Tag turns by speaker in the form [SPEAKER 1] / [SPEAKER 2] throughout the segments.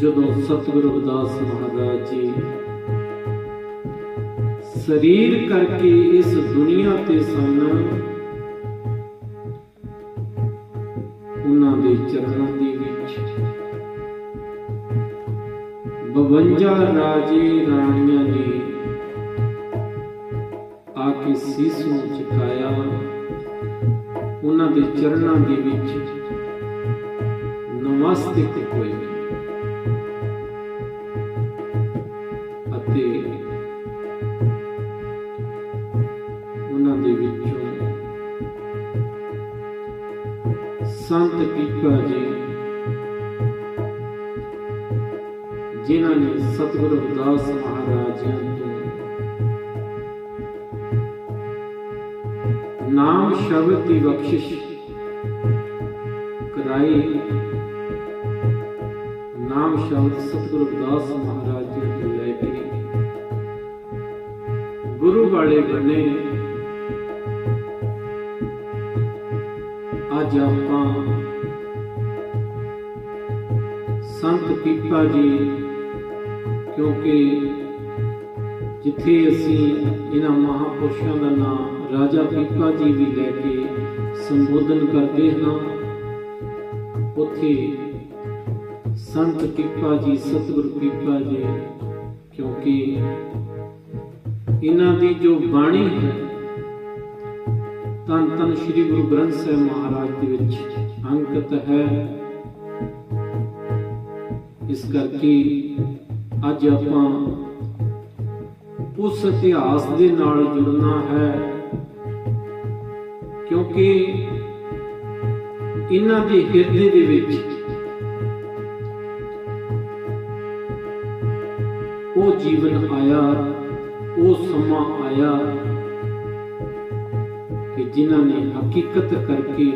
[SPEAKER 1] ਜਦੋਂ ਸਤਿਗੁਰੂ ਰਵਿਦਾਸ ਮਹਾਰਾਜ ਜੀ ਸਰੀਰ ਕਰਕੇ ਇਸ ਦੁਨੀਆ ਤੇ ਸਨ, ਉਹਨਾਂ ਦੇ ਚਰਨਾਂ ਦੇ ਵਿੱਚ 52 ਰਾਜੇ ਰਾਣੀਆਂ ਨੇ ਆ ਕੇ ਸੀਸ ਨੂੰ ਝੁਕਾਇਆ, ਉਹਨਾਂ ਦੇ ਚਰਨਾਂ ਦੇ ਵਿੱਚ ਨਮਸਤਿਕ ਹੋਏ। ਪੀਪਾ ਜੀ। ਜਿਨ੍ਹਾਂ ਨੇ ਸਤਿਗੁਰੂ ਰਵਿਦਾਸ ਮਹਾਰਾਜ ਤੋਂ ਨਾਮ ਸ਼ਬਦ ਦੀ ਬਖਸ਼ਿਸ਼ ਕਰਾਈ, ਨਾਮ ਸ਼ਬਦ ਸਤਿਗੁਰੂ ਰਵਿਦਾਸ ਮਹਾਰਾਜ ਜੀ ਤੋਂ ਲੈ ਕੇ ਗੁਰੂ ਵਾਲੇ ਬਣੇ। ਅੱਜ ਆਪਾਂ ਸੰਤ ਪੀਪਾ ਜੀ, ਕਿਉਂਕਿ ਜਿੱਥੇ ਅਸੀਂ ਇਹਨਾਂ ਮਹਾਪੁਰਸ਼ਾਂ ਦਾ ਨਾਮ ਰਾਜਾ ਪੀਪਾ ਜੀ ਵੀ ਲੈ ਕੇ ਸੰਬੋਧਨ ਕਰਦੇ ਹਾਂ, ਉੱਥੇ ਸੰਤ ਪੀਪਾ ਜੀ, ਸਤਿਗੁਰ ਪੀਪਾ ਜੀ, ਕਿਉਂਕਿ ਇਹਨਾਂ ਦੀ ਜੋ ਬਾਣੀ ਹੈ ਤਨ ਤਨ ਸ੍ਰੀ ਗੁਰੂ ਗ੍ਰੰਥ ਸਾਹਿਬ ਮਹਾਰਾਜ ਦੇ ਵਿੱਚ ਅੰਕਿਤ ਹੈ। ਇਸ ਕਰਕੇ ਅੱਜ ਆਪਾਂ ਉਸ ਇਤਿਹਾਸ ਦੇ ਨਾਲ ਜੁੜਨਾ ਹੈ। ਕਿਉਂਕਿ ਇਹਨਾਂ ਦੇ ਹਿਰਦੇ ਦੇ ਵਿੱਚ ਉਹ ਜੀਵਨ ਆਇਆ, ਉਹ ਸਮਾਂ ਆਇਆ ਕਿ ਜਿਨ੍ਹਾਂ ਨੇ ਹਕੀਕਤ ਕਰਕੇ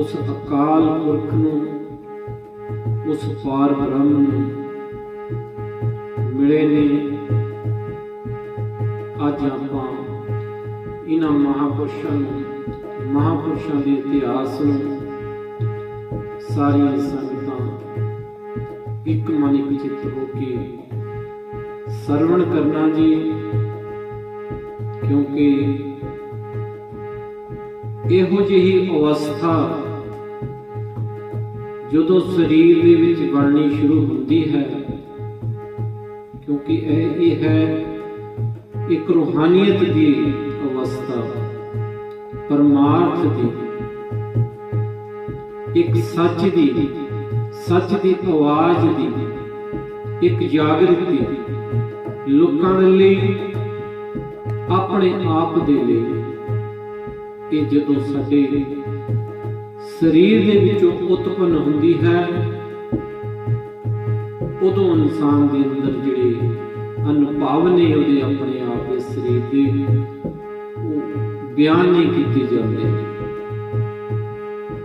[SPEAKER 1] ਉਸ ਅਕਾਲ ਪੁਰਖ ਨੂੰ ਉਸ ਪਾਰ ਬ੍ਰਹਮ ਨੂੰ ਮਿਲੇ ਨੇ। ਅੱਜ ਆਪਾਂ ਇਹਨਾਂ ਮਹਾਪੁਰਸ਼ਾਂ ਨੂੰ, ਮਹਾਪੁਰਸ਼ਾਂ ਦੇ ਇਤਿਹਾਸ ਨੂੰ ਸਾਰੀਆਂ ਸੰਗਤਾਂ ਇੱਕ ਮਨ ਇੱਕ ਚਿੱਤ ਹੋ ਕੇ ਸਰਵਣ ਕਰਨਾ ਜੀ। ਕਿਉਂਕਿ ਇਹੋ ਜਿਹੀ ਅਵਸਥਾ ਜਦੋਂ ਸਰੀਰ ਦੇ ਵਿੱਚ ਬਣਨੀ ਸ਼ੁਰੂ ਹੁੰਦੀ ਹੈ, ਕਿਉਂਕਿ ਇਹ ਇਹ ਹੈ ਇੱਕ ਰੂਹਾਨੀਅਤ ਦੀ ਅਵਸਥਾ, ਪਰਮਾਰਥ ਦੀ, ਇੱਕ ਸੱਚ ਦੀ ਸੱਚ ਦੀ ਆਵਾਜ਼ ਦੀ, ਇੱਕ ਜਾਗਰਤੀ ਲੋਕਾਂ ਦੇ ਲਈ, ਆਪਣੇ ਆਪ ਦੇ ਲਈ ਇਹ ਜਦੋਂ ਸਾਡੇ ਸਰੀਰ ਦੇ ਵਿੱਚੋਂ ਉਤਪੰਨ ਹੁੰਦੀ ਹੈ, ਉਦੋਂ ਇਨਸਾਨ ਦੇ ਅੰਦਰ ਜਿਹੜੇ ਅਨੁਭਵ ਨੇ ਉਹਦੇ ਆਪਣੇ ਆਪ ਦੇ ਸਰੀਰ ਦੇ, ਉਹ ਬਿਆਨ ਨਹੀਂ ਕੀਤੇ ਜਾਂਦੇ।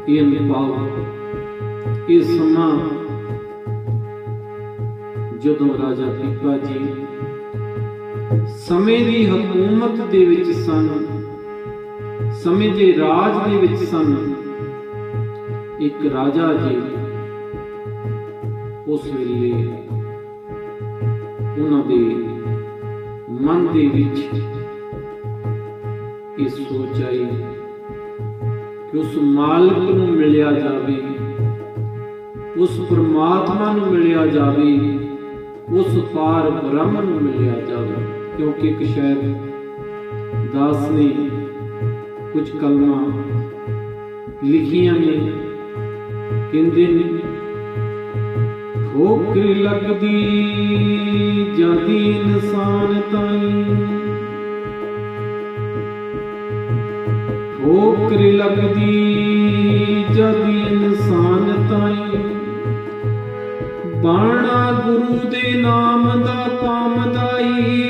[SPEAKER 1] ਇਹ ਅਨੁਭਵ ਇਹ ਸਮਾਂ ਜਦੋਂ ਰਾਜਾ ਪੀਪਾ ਜੀ ਸਮੇਂ ਦੀ ਹਕੂਮਤ ਦੇ ਵਿੱਚ ਸਨ, ਸਮੇਂ ਦੇ ਰਾਜ ਦੇ ਵਿੱਚ ਸਨ ਇੱਕ ਰਾਜਾ ਜੀ ਉਸ ਵੇਲੇ ਉਹਨਾਂ ਦੇ ਮਨ ਦੇ ਵਿੱਚ ਇਹ ਸੋਚ ਆਈ ਕਿ ਉਸ ਮਾਲਕ ਨੂੰ ਮਿਲਿਆ ਜਾਵੇ, ਉਸ ਪ੍ਰਮਾਤਮਾ ਨੂੰ ਮਿਲਿਆ ਜਾਵੇ, ਉਸ ਪਾਰ ਬ੍ਰਹਮ ਨੂੰ ਮਿਲਿਆ ਜਾਵੇ, ਕਿਉਂਕਿ ਇੱਕ ਸ਼ਾਇਦ ਦਾਸ ਨੇ ਕੁਝ ਕਲਮਾਂ ਲਿਖੀਆਂ ਨੇ। ਕਹਿੰਦੇ ਨੇ, ਠੋਕਰ ਲੱਗਦੀ ਜਾਂਦੀ ਇਨਸਾਨ ਤਾਈ। ਠੋਕਰ ਲੱਗਦੀ ਜਾਂਦੀ ਇਨਸਾਨ ਤਾਈ। ਬਾਣਾ ਗੁਰੂ ਦੇ ਨਾਮ ਦਾ ਪਾਮਦਾਈ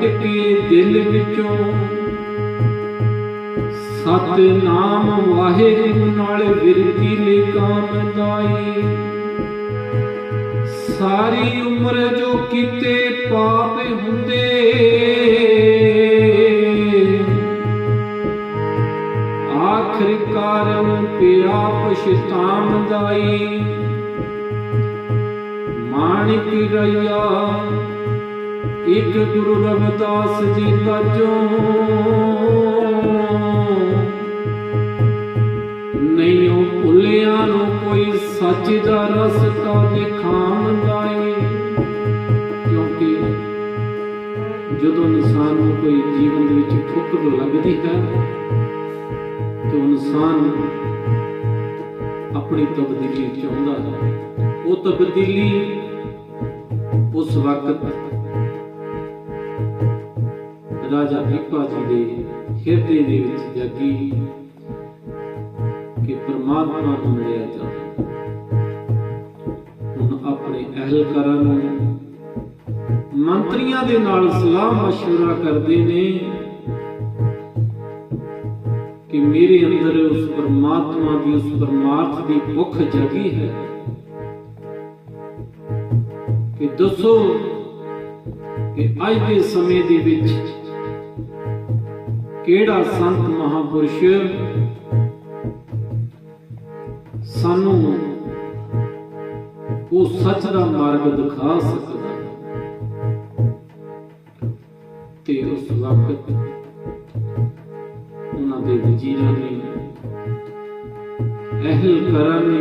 [SPEAKER 1] ਕੱਢ ਕੇ ਦਿਲ ਵਿੱਚੋਂ। ਸਤਨਾਮ ਵਾਹਿਗੁਰੂ ਨਾਲ ਵਿਰਤੀ ਲੈ ਕਾਮ ਦਾਈ। ਸਾਰੀ ਉਮਰ ਜੋ ਕੀਤੇ ਪਾਪ ਹੁੰਦੇ। ਆਖਰਕਾਰ ਪਿਆ ਪਛਤਾਮ ਦਾਈ। ਮਾਨਿਕ ਰਈਆ ਇੱਕ ਗੁਰੂ ਰਵਿਦਾਸ ਜੀ ਤਾਜੋ ਨਹੀਂ ਉਹ ਭੁੱਲਿਆਂ ਨੂੰ ਕੋਈ ਸੱਚ ਦਾ ਰਸਤਾ ਦਿਖਾਉਂਦਾ ਏ ਕਿਉਂਕਿ ਜਦੋਂ ਇਨਸਾਨ ਨੂੰ ਕੋਈ ਜੀਵਨ ਦੇ ਵਿੱਚ ਠੋਕਰ ਲੱਗਦੀ ਹੈ, ਤੇ ਇਨਸਾਨ ਆਪਣੀ ਤਬਦੀਲੀ ਚਾਹੁੰਦਾ ਹੈ। ਉਹ ਤਬਦੀਲੀ ਉਸ ਵਕਤ ਰਾਜਾ ਭੀਪਾ ਜੀ ਦੇ ਹਿਰਦੇ ਦੇ ਵਿੱਚ ਜਾਗੀ ਕਿ ਪਰਮਾਤਮਾ ਨੂੰ ਮਿਲਿਆ ਜਾਵੇ ਹੁਣ ਆਪਣੇ ਅਹਿਲਕਾਰਾਂ ਨੂੰ ਮੰਤਰੀਆਂ ਦੇ ਨਾਲ ਸਲਾਹ مشورہ ਕਰਦੇ ਨੇ ਕਿ ਮੇਰੇ ਅੰਦਰ ਉਸ ਪਰਮਾਤਮਾ ਦੀ ਉਸ ਪਰਮਾਰਥ ਦੀ ਭੁੱਖ ਜਗੀ ਹੈ ਕਿ ਦੱਸੋ ਕਿ ਅੱਜ ਦੇ ਸਮੇਂ ਦੇ ਵਿੱਚ ਕਿਹੜਾ ਸੰਤ ਮਹਾਪੁਰਸ਼ ਸਾਨੂੰ ਉਹ ਸੱਚ ਦਾ ਮਾਰਗ ਦਿਖਾ ਸਕਦਾ ਤੇ ਉਸ ਵਕਤ ਉਹਨਾਂ ਦੇ ਵਜ਼ੀਰਾਂ ਨੇ ਅਹਿਲਕਾਰਾਂ ਨੇ,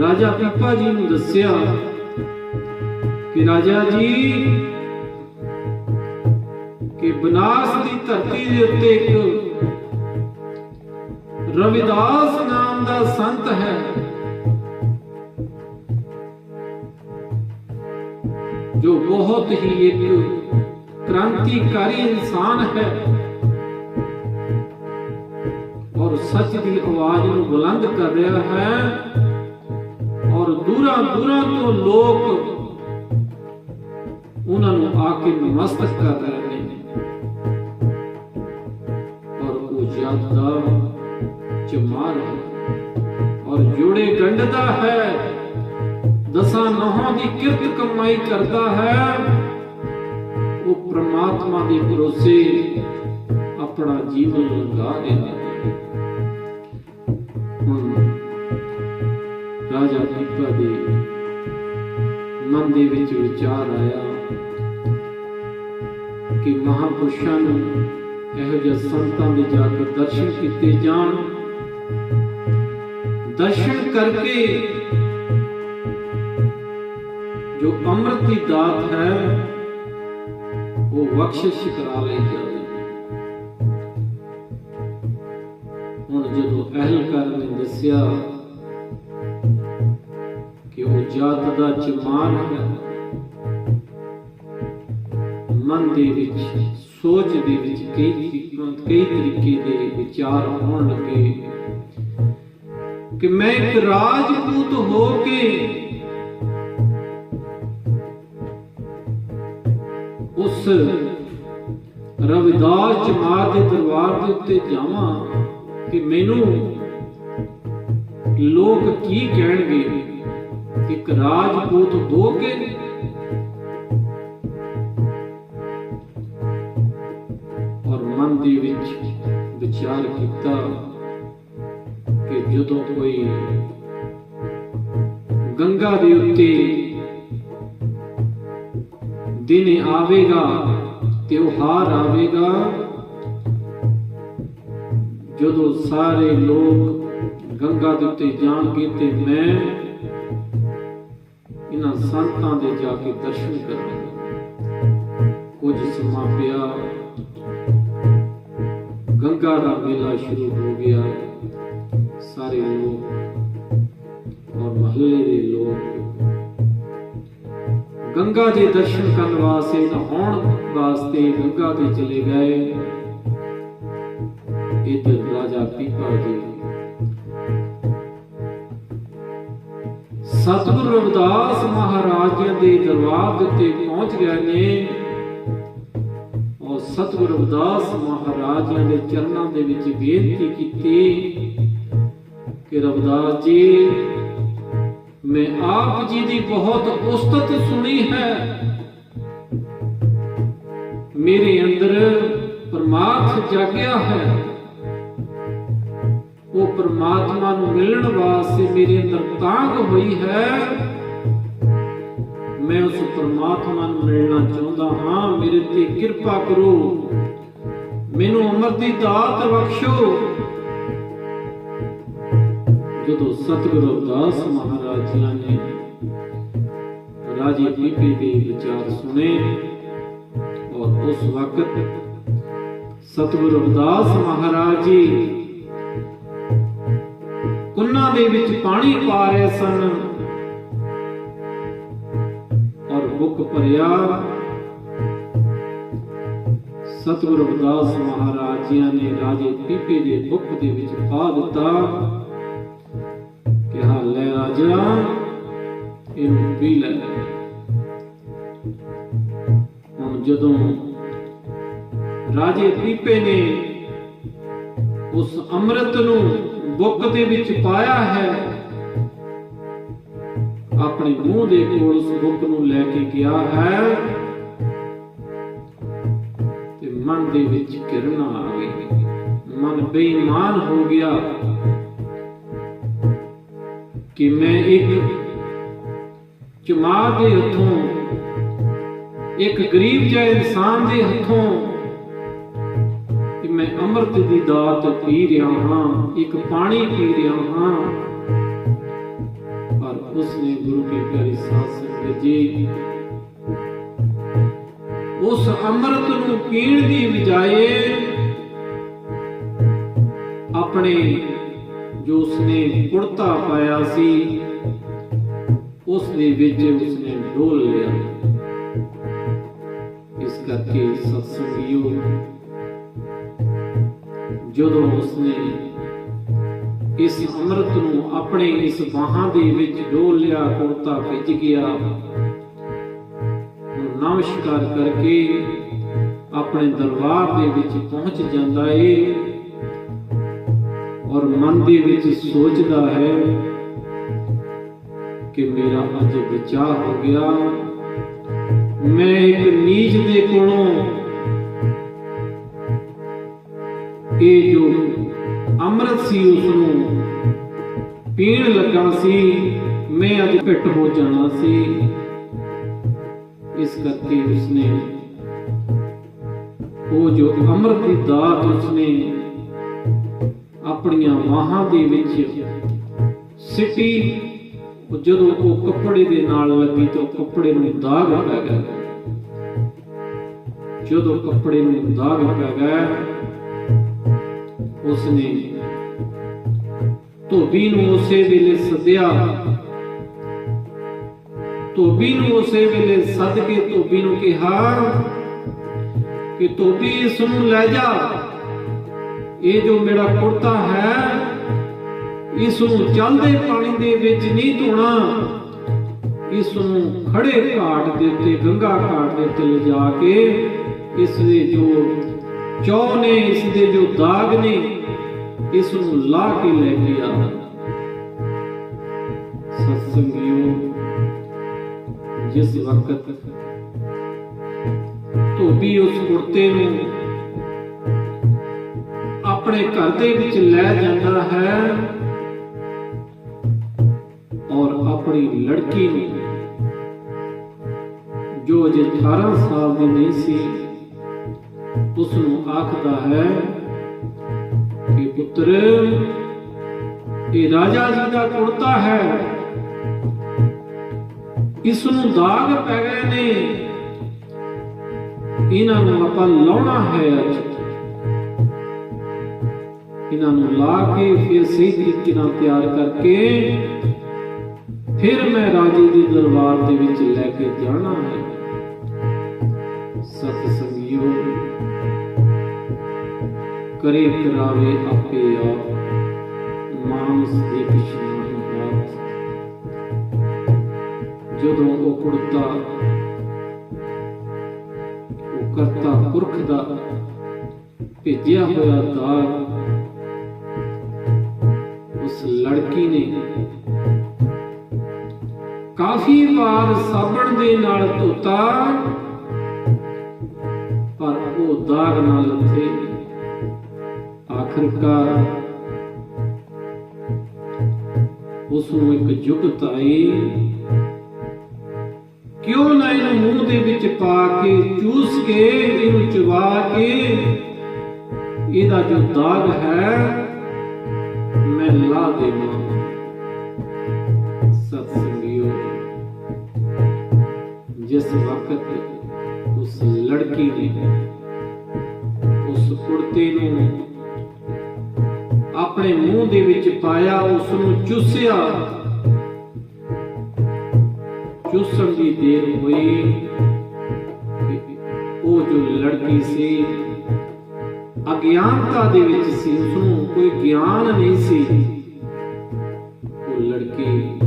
[SPEAKER 1] ਰਾਜਾ ਪੀਪਾ ਜੀ ਨੂੰ ਦੱਸਿਆ ਕਿ ਰਾਜਾ ਜੀ ਕਿ ਬਨਾਸ ਦੀ ਧਰਤੀ ਦੇ ਉੱਤੇ ਇੱਕ ਰਵਿਦਾਸ ਨਾਮ ਦਾ ਸੰਤ ਹੈ। ਜੋ ਬਹੁਤ ਹੀ ਇੱਕ ਕ੍ਰਾਂਤੀਕਾਰੀ ਇਨਸਾਨ ਹੈ ਔਰ ਸੱਚ ਦੀ ਆਵਾਜ਼ ਨੂੰ ਬੁਲੰਦ ਕਰ ਰਿਹਾ ਹੈ ਔਰ ਦੂਰਾਂ ਦੂਰਾਂ ਤੋਂ ਲੋਕ ਉਹਨਾਂ ਨੂੰ ਆ ਕੇ ਨਮਸਤਕ ਕਰ ਰਹੇ ਨੇ ਚਮਾਰ ਔਰ ਜੋੜੇ ਗੰਢਦਾ ਹੈ ਦਸਾਂ ਨਹਾਂ ਦੀ ਕਿਰਤ ਕਮਾਈ ਕਰਦਾ ਹੈ ਉਹ ਪ੍ਰਮਾਤਮਾ ਦੇ ਭਰੋਸੇ ਆਪਣਾ ਜੀਵਨ ਲਗਾ ਰਿਹਾ ਰਾਜਾ ਦੀਪਾ ਦੇ ਮਨ ਦੇ ਵਿੱਚ ਵਿਚਾਰ ਆਇਆ ਕਿ ਮਹਾਪੁਰਸ਼ਾਂ ਨੂੰ ਇਹੋ ਜਿਹੇ ਸੰਤਾਂ ਦੇ ਜਾ ਕੇ ਦਰਸ਼ਨ ਕੀਤੇ ਜਾਣ। ਦਰਸ਼ਨ ਕਰਕੇ ਜੋ ਅੰਮ੍ਰਿਤ ਦੀ ਦਾਤ ਹੈ, ਉਹ ਬਖਸ਼ਿਸ਼ ਕਰਾ ਲਈ ਜਾਵੇ। ਹੁਣ ਜਦੋਂ ਅਹਿਲਕਾਰ ਨੇ ਦੱਸਿਆ ਕਿ ਉਹ ਜਾਤ ਦਾ ਚਮਾਨ ਹੈ, ਮਨ ਦੇ ਵਿੱਚ ਸੋਚ ਦੇ ਵਿੱਚ ਕਈ ਕਈ ਤਰੀਕੇ ਦੇ ਵਿਚਾਰ ਆਉਣ ਲੱਗੇ ਕਿ ਮੈਂ ਇੱਕ ਰਾਜਪੂਤ ਹੋ ਕੇ ਉਸ ਰਵਿਦਾਸ ਚਮਾਰ ਦੇ ਦਰਬਾਰ ਦੇ ਉੱਤੇ ਜਾਵਾਂ ਕਿ ਮੈਨੂੰ ਲੋਕ ਕੀ ਕਹਿਣਗੇ? ਇੱਕ ਰਾਜਪੂਤ ਹੋ ਕੇ ਦੇ ਵਿੱਚ ਵਿਚਾਰ ਕੀਤਾ ਕਿ ਜਦੋਂ ਕੋਈ ਗੰਗਾ ਦੇ ਉੱਤੇ ਦਿਨ ਆਵੇਗਾ ਤਿਉਹਾਰ ਆਵੇਗਾ, ਜਦੋਂ ਸਾਰੇ ਲੋਕ ਗੰਗਾ ਦੇ ਉੱਤੇ ਜਾਣਗੇ ਤੇ ਮੈਂ ਇਹਨਾਂ ਸੰਤਾਂ ਦੇ ਜਾ ਕੇ ਦਰਸ਼ਨ ਕਰਾਂਗਾ। ਕੁਝ ਸਮਾਂ ਪਿਆ ਸ਼ੁਰੂ ਹੋ ਗਿਆ ਸਾਰੇ ਲੋਕ ਔਰ ਮਹੱਲੇ ਦੇ ਲੋਕ ਗੰਗਾ ਦੇ ਦਰਸ਼ਨ ਕਰਨ ਵਾਸਤੇ ਨਹਾਉਣ ਵਾਸਤੇ ਗੰਗਾ ਤੇ ਚਲੇ ਗਏ। ਇਧਰ ਰਾਜਾ ਪੀਪਾ ਜੀ। ਸਤਿਗੁਰੂ ਰਵਿਦਾਸ ਮਹਾਰਾਜ ਦੇ ਦਰਬਾਰ ਦੇ ਉੱਤੇ ਪਹੁੰਚ ਗਏ ਨੇ। ਸਤਿਗੁਰੂ ਰਵਿਦਾਸ ਮਹਾਰਾਜ ਦੇ ਚਰਨਾਂ ਦੇ ਵਿੱਚ ਬੇਨਤੀ ਕੀਤੀ ਕਿ ਰਵਿਦਾਸ ਜੀ, ਮੈਂ ਆਪ ਜੀ ਦੀ ਬਹੁਤ ਉਸਤਤ ਸੁਣੀ ਹੈ। ਮੇਰੇ ਅੰਦਰ ਪਰਮਾਰਥ ਜਾਗਿਆ ਹੈ। ਉਹ ਪਰਮਾਤਮਾ ਨੂੰ ਮਿਲਣ ਵਾਸਤੇ ਮੇਰੇ ਅੰਦਰ ਤਾਂਗ ਹੋਈ ਹੈ। ਮੈਂ ਉਸ ਪ੍ਰਮਾਤਮਾ ਨੂੰ ਮਿਲਣਾ ਚਾਹੁੰਦਾ ਹਾਂ। ਮੇਰੇ ਤੇ ਕਿਰਪਾ ਕਰੋ। ਮੈਨੂੰ ਅਮਰ ਦੀ ਦਾਤ ਬਖਸ਼ੋ। ਜਦੋਂ ਸਤਿਗੁਰੂ ਅਰਦਾਸ ਮਹਾਰਾਜ ਜੀ ਨੇ ਰਾਜੇ ਪੀਪੇ ਦੇ ਵਿਚਾਰ ਸੁਣੇ ਔਰ ਉਸ ਵਕਤ ਸਤਿਗੁਰੂ ਅਵਦਾਸ ਮਹਾਰਾਜ ਜੀ, ਕੁੰਨਾਂ ਦੇ ਵਿੱਚ ਪਾਣੀ ਪਾ ਰਹੇ ਸਨ। ਭਰਿਆ ਸਤਿਗੁਰੂ ਰਵਿਦਾਸ ਮਹਾਰਾਜ ਜੀ ਨੇ ਰਾਜੇ ਪੀਪੇ ਦੇ ਬੁੱਕ ਦੇ ਵਿੱਚ ਪਾ ਦਿੱਤਾ ਕਿ ਹਾਂ, ਲੈ ਰਾਜਾ, ਇਹਨੂੰ ਪੀ ਲੈ। ਹੁਣ ਜਦੋਂ ਰਾਜੇ ਪੀਪੇ ਨੇ ਉਸ ਅੰਮ੍ਰਿਤ ਨੂੰ ਬੁੱਕ ਦੇ ਵਿੱਚ ਪਾਇਆ ਹੈ ਆਪਣੇ ਮੂੰਹ ਦੇ ਕੋਲ ਉਸ ਬੁੱਕ ਨੂੰ ਲੈ ਕੇ ਗਿਆ ਹੈ ਤੇ ਮਨ ਦੇ ਵਿੱਚ ਕਿਰਨਾ ਆ ਗਈ। ਮਨ ਬੇਈਮਾਨ ਹੋ ਗਿਆ ਕਿ ਮੈਂ ਇੱਕ ਚਮਾਰ ਦੇ ਹੱਥੋਂ, ਇੱਕ ਗਰੀਬ ਜਿਹਾ ਇਨਸਾਨ ਦੇ ਹੱਥੋਂ ਕਿ ਮੈਂ ਅੰਮ੍ਰਿਤ ਦੀ ਦਾਤ ਪੀ ਰਿਹਾ ਹਾਂ, ਇੱਕ ਪਾਣੀ ਪੀ ਰਿਹਾ ਹਾਂ। ਪਰ ਉਸਨੇ ਗੁਰੂ ਕੀ ਪਿਆਰੀ ਸਾਧ ਸੰਗਤ ਉਸ ਅੰਮ੍ਰਿਤ ਨੂੰ ਪੀਣ ਦੀ ਬਜਾਏ ਆਪਣੇ ਜੋ ਉਸਨੇ ਕੁੜਤਾ ਪਾਇਆ ਸੀ, ਉਸ ਦੇ ਵਿੱਚ ਉਸਨੇ ਡੋਲ ਲਿਆ। ਇਸ ਕਰਕੇ ਸਤਸੰਗੀਓ, ਜਦੋਂ ਉਸਨੇ ਇਸ ਅੰਮ੍ਰਿਤ ਨੂੰ ਆਪਣੇ ਇਸ ਬਾਹਾਂ ਦੇ ਵਿੱਚ ਡੋਲ ਲਿਆ ਕੁੜਤਾ ਭਿੱਜ ਗਿਆ। ਨਮਸਕਾਰ ਕਰਕੇ ਆਪਣੇ ਦਰਬਾਰ ਦੇ ਵਿੱਚ ਪਹੁੰਚ ਜਾਂਦਾ ਏ ਔਰ ਮਨ ਦੇ ਵਿੱਚ ਸੋਚਦਾ ਹੈ ਕਿ ਮੇਰਾ ਅੱਜ ਵਿਚਾਰ ਹੋ ਗਿਆ। ਮੈਂ ਇੱਕ ਨੀਚ ਦੇ ਕੋਲੋਂ ਇਹ ਸੀ ਉਸ ਨੂੰ ਪੀਣ ਲੱਗਾ ਸੀ, ਮੈਂ ਅੱਜ ਘਟ ਹੋ ਜਾਣਾ ਸੀ। ਇਸ ਕਰਕੇ ਉਸਨੇ ਉਹ ਜੋ ਅੰਮ੍ਰਿਤ ਦੀ ਦਾਤ ਉਸਨੇ ਆਪਣੀਆਂ ਬਾਹਾਂ ਦੇ ਵਿੱਚ ਸਿੱਟੀ ਜਦੋਂ ਉਹ ਕੱਪੜੇ ਦੇ ਨਾਲ ਲੱਗੀ ਤਾਂ ਕੱਪੜੇ ਨੂੰ ਦਾਗ ਪੈ ਗਿਆ। ਜਦੋਂ ਕੱਪੜੇ ਨੂੰ ਦਾਗ ਪੈ ਗਿਆ, ਉਸਨੇ ਧੋਬੀ ਨੂੰ ਉਸੇ ਵੇਲੇ ਸੱਦਿਆ। ਧੋਬੀ ਨੂੰ ਉਸੇ ਵੇਲੇ ਸੱਦ ਕੇ ਧੋਬੀ ਨੂੰ ਕਿਹਾ, ਕਿ ਧੋਬੀ ਇਸ ਨੂੰ ਲੈ ਜਾ। ਇਹ ਜੋ ਮੇਰਾ ਕੁੜਤਾ ਹੈ, ਇਸ ਨੂੰ ਚੱਲਦੇ ਪਾਣੀ ਦੇ ਵਿੱਚ ਨਹੀਂ ਧੋਣਾ। ਇਸ ਨੂੰ ਖੜੇ ਘਾਟ ਦੇ ਉੱਤੇ, ਗੰਗਾ ਘਾਟ ਦੇ ਉੱਤੇ ਲਿਜਾ ਕੇ, ਇਸ ਦੇ ਜੋ ਚੌ ਨੇ, ਇਸ ਦੇ ਜੋ ਦਾਗ ਨੇ ਇਸ ਨੂੰ ਲਾ ਕੇ ਲੈ ਕੇ ਆ ਸਤਸੰਗਿਓ, ਜਿਸ ਵਕਤ ਧੋਬੀ ਉਸ ਕੁੜਤੇ ਨੂੰ ਆਪਣੇ ਘਰ ਦੇ ਵਿੱਚ ਲੈ ਜਾਂਦਾ ਹੈ ਔਰ ਆਪਣੀ ਲੜਕੀ ਨੂੰ, ਜੋ ਅਜੇ 18 ਸਾਲ ਦੀ ਨਹੀਂ ਸੀ ਉਸ ਨੂੰ ਆਖਦਾ ਹੈ ਕਿ ਪੁੱਤਰ। ਇਹ ਰਾਜਾ ਜੀ ਦਾ ਕੁੜਤਾ ਹੈ। ਇਸ ਨੂੰ ਦਾਗ ਪੈ ਗਏ ਨੇ। ਇਹਨਾਂ ਨੂੰ ਆਪਾਂ ਲਾਉਣਾ ਹੈ ਅੱਜ। ਇਹਨਾਂ ਨੂੰ ਲਾ ਕੇ ਫਿਰ ਸਹੀ ਤਰੀਕੇ ਨਾਲ ਤਿਆਰ ਕਰਕੇ ਫਿਰ ਮੈਂ ਰਾਜੇ ਦੇ ਦਰਬਾਰ ਦੇ ਵਿੱਚ ਲੈ ਕੇ ਜਾਣਾ ਹੈ। ਕਰੇ ਕਰਾਵੇ ਆਪੇ ਆਪ, ਮਾਨਸ ਦੀ ਕਿਸ਼ਨਾ ਬਾਤ ਜਦੋਂ ਉਹ ਕੁੜਤਾ, ਉਹ ਕਰਤਾ ਪੁਰਖ ਦਾ ਭੇਜਿਆ ਹੋਇਆ ਦਾਗ, ਉਸ ਲੜਕੀ ਨੇ ਕਾਫੀ ਵਾਰ ਸਾਬਣ ਦੇ ਨਾਲ ਧੋਤਾ, ਪਰ ਉਹ ਦਾਗ ਨਾਲ ਲੱਥੇ। ਆਖਰਕਾਰ ਉਸ ਨੂੰ ਇੱਕ ਜੁਗਤ ਆਈ ਕਿਉਂ ਨਾ ਇਹਨੂੰ ਮੂੰਹ ਦੇ ਵਿੱਚ ਪਾ ਕੇ ਚੂਸ ਕੇ, ਇਹਨੂੰ ਚਬਾ ਕੇ? ਇਹਦਾ ਜੋ ਦਾਗ ਹੈ, ਮੈਂ ਲਾ ਦੇਵਾਂ। ਸਤ ਸੰਗਿਓ ਜਿਸ ਵਕਤ ਉਸ ਲੜਕੀ ਨੇ, ਉਸ ਕੁੜਤੇ ਨੂੰ ਆਪਣੇ ਮੂੰਹ ਦੇ ਵਿੱਚ ਪਾਇਆ ਉਸ ਨੂੰ ਚੂਸਿਆ। ਚੂਸਣ ਦੀ ਦੇਰ ਹੋਈ। ਉਹ ਜੋ ਲੜਕੀ ਸੀ, ਅਗਿਆਨਤਾ ਦੇ ਵਿੱਚ ਸੀ ਉਸ ਨੂੰ ਕੋਈ ਗਿਆਨ ਨਹੀਂ ਸੀ। ਉਹ ਲੜਕੀ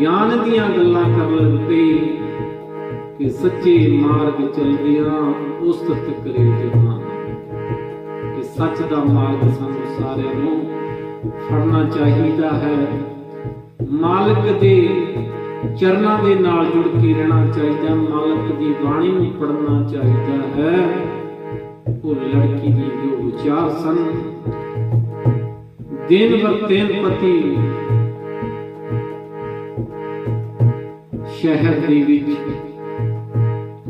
[SPEAKER 1] ਗਿਆਨ ਦੀਆਂ ਗੱਲਾਂ ਕਰਨ ਲੱਗ ਪਈ ਕਿ ਸੱਚੇ ਮਾਰਗ ਚੱਲਦਿਆਂ ਉਸ ਕਰੇ ਜਹਾਨ। ਸੱਚ ਦਾ ਮਾਰਗ ਸਾਨੂੰ ਸਾਰਿਆਂ ਨੂੰ ਫੜਨਾ ਚਾਹੀਦਾ ਹੈ। ਮਾਲਕ ਦੇ ਚਰਨਾਂ ਦੇ ਨਾਲ ਜੁੜ ਕੇ ਰਹਿਣਾ ਚਾਹੀਦਾ, ਮਾਲਕ ਦੀ ਬਾਣੀ ਨੂੰ ਪੜ੍ਹਨਾ ਚਾਹੀਦਾ ਹੈ। ਉਹ ਲੜਕੀ ਦੀ ਜੋ ਵਿਚਾਰ ਸਨ। ਦਿਨ ਵਰ ਦਿਨ ਪਤੀ ਸ਼ਹਿਰ ਦੇ ਵਿੱਚ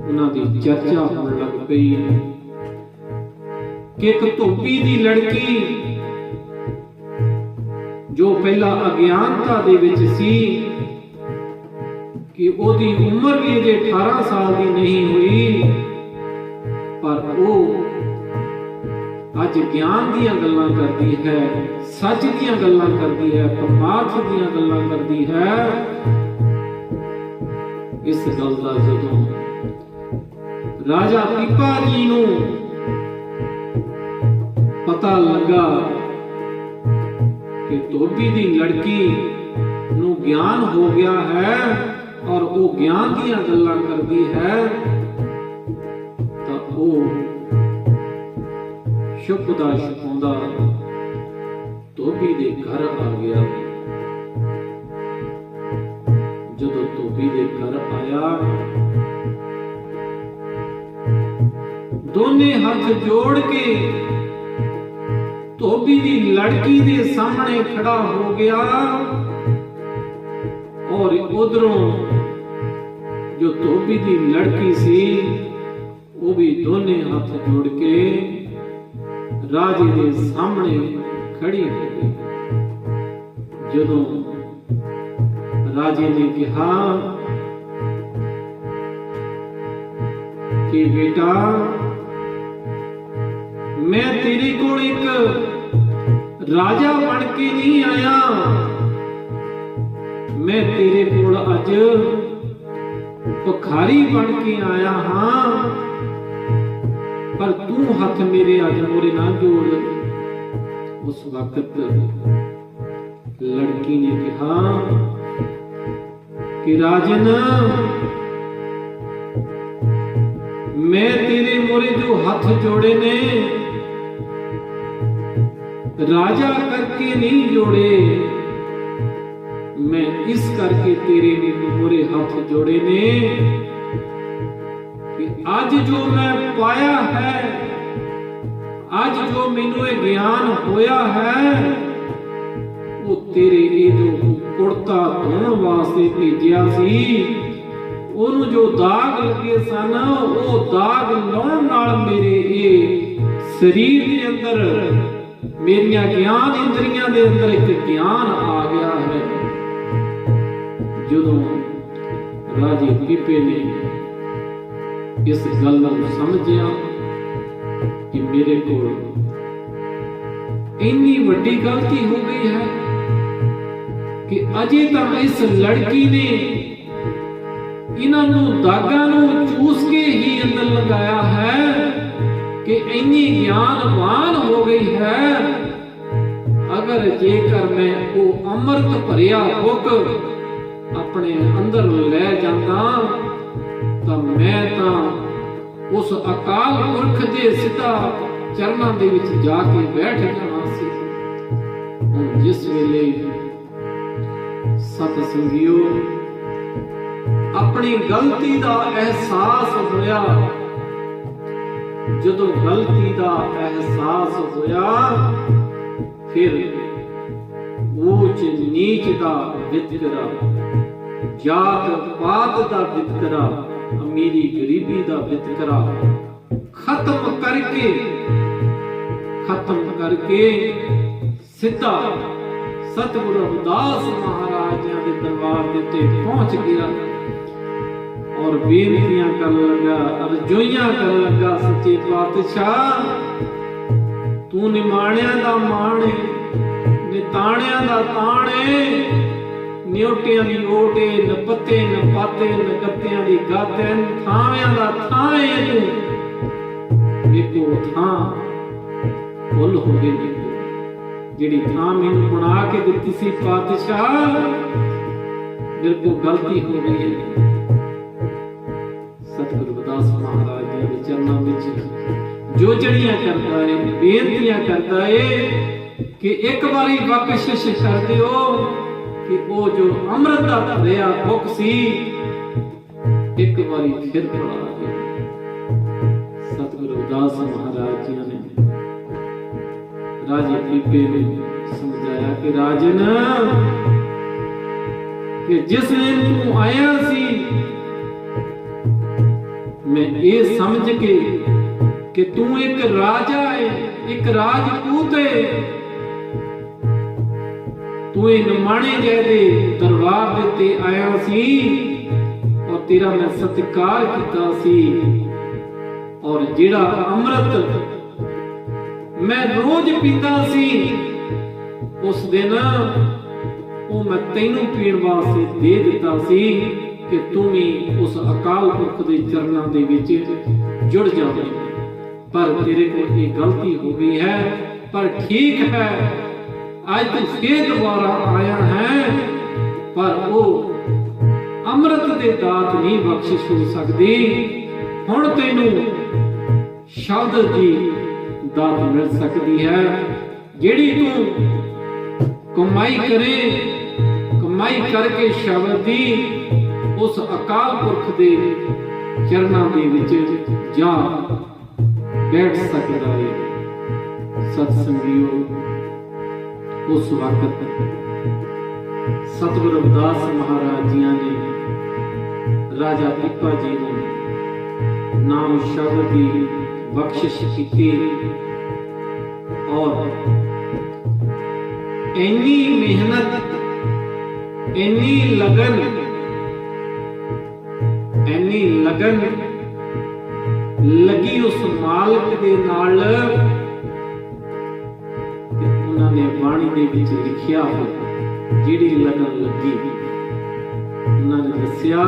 [SPEAKER 1] ਉਹਨਾਂ ਦੀ ਚਰਚਾ ਹੋਣ ਲੱਗ ਪਈ। ਕਿ ਇੱਕ ਧੁੱਪੀ ਦੀ ਲੜਕੀ ਜੋ ਪਹਿਲਾਂ ਅਗਿਆਨਤਾ ਦੇ ਵਿੱਚ ਸੀ, ਕਿ ਉਹਦੀ ਉਮਰ ਵੀ ਅਜੇ 18 ਸਾਲ ਦੀ ਨਹੀਂ ਹੋਈ, ਪਰ ਉਹ ਅੱਜ ਗਿਆਨ ਦੀਆਂ ਗੱਲਾਂ ਕਰਦੀ ਹੈ, ਸੱਚ ਦੀਆਂ ਗੱਲਾਂ ਕਰਦੀ ਹੈ ਪਰਮਾਤਮਾ ਦੀਆਂ ਗੱਲਾਂ ਕਰਦੀ ਹੈ। ਇਸ ਗੱਲ ਦਾ ਜਦੋਂ ਰਾਜਾ ਪੀਪਾ ਜੀ ਨੂੰ ਪਤਾ ਲੱਗਾ ਕਿ ਧੋਬੀ ਦੀ ਲੜਕੀ ਨੂੰ ਗਿਆਨ ਹੋ ਗਿਆ ਹੈ ਔਰ ਉਹ ਗਿਆਨ ਦੀਆਂ ਗੱਲਾਂ ਕਰਦੀ ਹੈ, ਤਾਂ ਉਹ ਸ਼ੁਭ ਦਾ ਸ਼ੁਭਾਉਂਦਾ ਧੋਬੀ ਦੇ ਘਰ ਆ ਗਿਆ। ਜਦੋਂ ਧੋਬੀ ਦੇ ਘਰ ਆਇਆ, ਦੋਨੇ ਹੱਥ ਜੋੜ ਕੇ ਧੋਬੀ ਦੀ ਲੜਕੀ ਦੇ ਸਾਹਮਣੇ ਖੜਾ ਹੋ ਗਿਆ। ਔਰ ਉਧਰੋਂ ਜੋ ਧੋਬੀ ਦੀ ਲੜਕੀ ਸੀ, ਉਹ ਵੀ ਦੋਨੇ ਹੱਥ ਜੋੜ ਕੇ ਰਾਜੇ ਦੇ ਸਾਹਮਣੇ ਖੜੀ ਹੋ ਗਈ। ਜਦੋਂ ਰਾਜੇ ਨੇ ਕਿਹਾ, ਕਿ ਬੇਟਾ, ਮੈਂ ਤੇਰੇ ਕੋਲ ਇੱਕ ਰਾਜਾ ਬਣ ਕੇ ਨਹੀਂ ਆਇਆ ਮੈਂ ਤੇਰੇ ਕੋਲ ਅੱਜ ਭਖਾਰੀ ਬਣ ਕੇ ਆਇਆ ਹਾਂ ਪਰ ਤੂੰ ਹੱਥ ਮੇਰੇ ਅੱਜ ਮੋਰੇ ਨਾ ਜੋੜ ਉਸ ਵਕਤ ਲੜਕੀ ਨੇ ਕਿਹਾ ਕਿ ਰਾਜਨ ਮੈਂ ਤੇਰੇ ਮੋਰੇ ਜੋ ਹੱਥ ਜੋੜੇ ਨੇ ਰਾਜਾ ਕਰਕੇ ਨਹੀਂ ਜੋੜੇ। ਮੈਂ ਇਸ ਕਰਕੇ ਤੇਰੇ ਨੇ ਮੋਰੇ ਹੱਥ ਜੋੜੇ ਨੇ ਕਿ ਅੱਜ ਜੋ ਮੈਂ ਪਾਇਆ ਹੈ, ਅੱਜ ਜੋ ਮੈਨੂੰ ਇਹ ਗਿਆਨ ਹੋਇਆ ਹੈ, ਉਹ ਤੇਰੇ ਇਹ ਜੋ ਕੁੜਤਾ ਧੋਣ ਵਾਸਤੇ ਭੇਜਿਆ ਸੀ, ਉਹਨੂੰ ਜੋ ਦਾਗ ਲੱਗੇ ਸਨ, ਉਹ ਦਾਗ ਲਾਉਣ ਨਾਲ ਮੇਰੇ ਇਹ ਸਰੀਰ ਦੇ ਅੰਦਰ ਮੇਰੀਆਂ ਗਿਆਨ ਇੰਦਰੀਆਂ ਦੇ ਅੰਦਰ ਇੱਕ ਗਿਆਨ ਆ ਗਿਆ ਹੈ। ਜਦੋਂ ਰਾਜੇ ਪੀਪੇ ਨੇ ਇਸ ਗੱਲ ਨੂੰ ਸਮਝਿਆ ਕਿ ਮੇਰੇ ਕੋਲ ਇੰਨੀ ਵੱਡੀ ਗਲਤੀ ਹੋ ਗਈ ਹੈ ਕਿ ਅਜੇ ਤਾਂ ਇਸ ਲੜਕੀ ਨੇ ਇਹਨਾਂ ਨੂੰ ਦਾਗਾਂ ਨੂੰ ਚੂਸ ਕੇ ਹੀ ਅੰਦਰ ਲਗਾਇਆ ਹੈ। ਕਿ ਇੰਨੀ ਗਿਆਨਵਾਨ ਹੋ ਗਈ ਹੈ। ਅਗਰ ਜੇਕਰ ਮੈਂ ਉਹ ਅੰਮ੍ਰਿਤ ਭਰਿਆ ਬੁੱਕ ਆਪਣੇ ਅੰਦਰ ਲੈ ਜਾਂਦਾ, ਤਾਂ ਮੈਂ ਤਾਂ ਉਸ ਅਕਾਲ ਪੁਰਖ ਦੇ ਸਿੱਧਾ ਚਰਨਾਂ ਦੇ ਵਿੱਚ ਜਾ ਕੇ ਬੈਠ ਜਾਣਾ ਸੀ। ਹੁਣ ਜਿਸ ਵੇਲੇ ਸਤ ਸੰਗਿਓ, ਆਪਣੀ ਗਲਤੀ ਦਾ ਅਹਿਸਾਸ ਹੋਇਆ ਜਦੋਂ ਗਲਤੀ ਦਾ ਅਹਿਸਾਸ ਹੋਇਆ, ਫਿਰ ਊਚ ਨੀਚ ਦਾ ਵਿਤਕਰਾ, ਜਾਤ ਪਾਤ ਦਾ ਵਿਤਕਰਾ, ਅਮੀਰੀ ਗਰੀਬੀ ਦਾ ਵਿਤਕਰਾ ਖਤਮ ਕਰਕੇ ਖਤਮ ਕਰਕੇ ਸਿੱਧਾ ਸਤਿਗੁਰੂ ਰਵਿਦਾਸ ਮਹਾਰਾਜਾਂ ਦੇ ਦਰਬਾਰ ਦੇ ਉੱਤੇ ਪਹੁੰਚ ਗਿਆ। ਔਰ ਬੇਨਤੀਆਂ ਕਰਨ ਲੱਗਾ, ਅਰਜ਼ੋਈਆਂ ਕਰਨ ਲੱਗਾ ਸੱਚੇ ਪਾਤਸ਼ਾਹ। ਤੂੰ ਨਿਮਾਣਿਆਂ ਦਾ ਮਾਣ ਨਿਤਾਣਿਆਂ ਦਾ ਤਾਣ ਨਿਉਟਿਆਂ ਦੀ ਓਟੇ ਨਪੱਤੇ ਨਪਾਤੇ ਨਕੱਤਿਆਂ ਦੀ ਗਾਤੇ ਥਾਂਵਿਆਂ ਦਾ ਥਾਂ ਏ ਤੂੰ। ਵੇਖੋ ਥਾਂ ਭੁੱਲ ਹੋ ਗਈ ਜਿਹੜੀ ਥਾਂ ਮੈਨੂੰ ਬਣਾ ਕੇ ਦਿੱਤੀ ਸੀ ਪਾਤਸ਼ਾਹ, ਮੇਰੇ ਕੋਲ ਗਲਤੀ ਹੋ ਗਈ ਹੈ ਵਿੱਚ ਕਰਦਾ ਏ, ਬੇਨਤੀਆਂ ਕਰਦਾ ਏ ਕਿ ਇੱਕ ਵਾਰੀ ਬਖਸ਼ਿਸ਼ ਕਰ ਦਿਓ ਕਿ ਉਹ ਜੋ ਅੰਮ੍ਰਿਤ ਦਾ ਭਰਿਆ ਭੁੱਖ ਸੀ, ਇੱਕ ਵਾਰੀ ਫਿਰ ਪੜਾ ਦਿਓ। ਸਤਿਗੁਰੂ ਰਵਿਦਾਸ ਮਹਾਰਾਜ ਜੀ ਨੇ ਰਾਜੇ ਪੀਪੇ ਨੂੰ ਸਮਝਾਇਆ ਕਿ ਰਾਜਨ, ਕਿ ਜਿਸ ਦਿਨ ਤੂੰ ਆਇਆ ਸੀ, ਮੈਂ ਇਹ ਸਮਝ ਕੇ ਕਿ ਤੂੰ ਇੱਕ ਰਾਜਾ ਹੈ ਇੱਕ ਰਾਜਪੂਤ ਹੈ ਤੂੰ ਇਹ ਨਿਮਾਣੇ ਜੈ ਦੇ ਦਰਬਾਰ ਦੇ ਉੱਤੇ ਆਇਆ ਸੀ ਔਰ ਤੇਰਾ ਮੈਂ ਸਤਿਕਾਰ ਕੀਤਾ ਸੀ। ਔਰ ਜਿਹੜਾ ਅੰਮ੍ਰਿਤ ਮੈਂ ਰੋਜ਼ ਪੀਂਦਾ ਸੀ, ਉਸ ਦਿਨ ਉਹ ਮੈਂ ਤੈਨੂੰ ਪੀਣ ਵਾਸਤੇ ਦੇ ਦਿੱਤਾ ਸੀ ਕਿ ਤੂੰ ਵੀ ਉਸ ਅਕਾਲ ਪੁਰਖ ਦੇ ਚਰਨਾਂ ਦੇ ਵਿੱਚ ਜੁੜ ਜਾਵੇਂ। ਪਰ ਤੇਰੇ ਕੋਲ ਇਹ ਗਲਤੀ ਹੋ ਗਈ ਹੈ, ਪਰ ਠੀਕ ਹੈ। ਅੱਜ ਤੂੰ ਫੇਰ ਦੁਬਾਰਾ ਆਇਆ ਹੈ, ਪਰ ਉਹ ਅੰਮ੍ਰਿਤ ਦੇ ਦਾਤ ਨਹੀਂ ਬਖਸ਼ਿਸ਼ ਹੋ ਸਕਦੀ। ਹੁਣ ਤੈਨੂੰ ਸ਼ਬਦ ਦੀ ਦਾਤ ਮਿਲ ਸਕਦੀ ਹੈ, ਜਿਹੜੀ ਤੂੰ ਕਮਾਈ ਕਰੇ, ਕਮਾਈ ਕਰਕੇ ਸ਼ਬਦ ਦੀ ਉਸ ਅਕਾਲ ਪੁਰਖ ਦੇ ਚਰਨਾਂ ਦੇ ਵਿੱਚ ਜਾ ਬੈਠ ਸਕਦਾ ਹੈ ਸਤ ਸੰਗਿਓ ਉਸ ਵਕਤ ਸਤਿਗੁਰੂ ਰਵਿਦਾਸ ਮਹਾਰਾਜ ਜੀਆਂ ਨੇ ਰਾਜਾ ਪੀਪਾ ਜੀ ਨੂੰ ਨਾਮ ਸ਼ਬਦ ਦੀ ਬਖਸ਼ਿਸ਼ ਕੀਤੀ ਔਰ ਇੰਨੀ ਮਿਹਨਤ ਇੰਨੀ ਲਗਨ ਇੰਨੀ ਲਗਨ ਲੱਗੀ ਉਸ ਮਾਲਕ ਦੇ ਨਾਲ ਕਿ ਉਹਨਾਂ ਨੇ ਬਾਣੀ ਦੇ ਵਿੱਚ ਲਿਖਿਆ ਹੋਇਆ, ਜਿਹੜੀ ਲਗਨ ਲੱਗੀ। ਉਹਨਾਂ ਨੇ ਦੱਸਿਆ,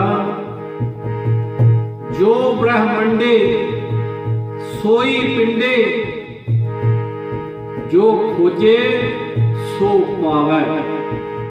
[SPEAKER 1] ਜੋ ਬ੍ਰਹਮੰਡੇ, ਸੋਈ ਪਿੰਡੇ, ਜੋ ਖੋਜੇ, ਸੋ ਪਾਵੈ।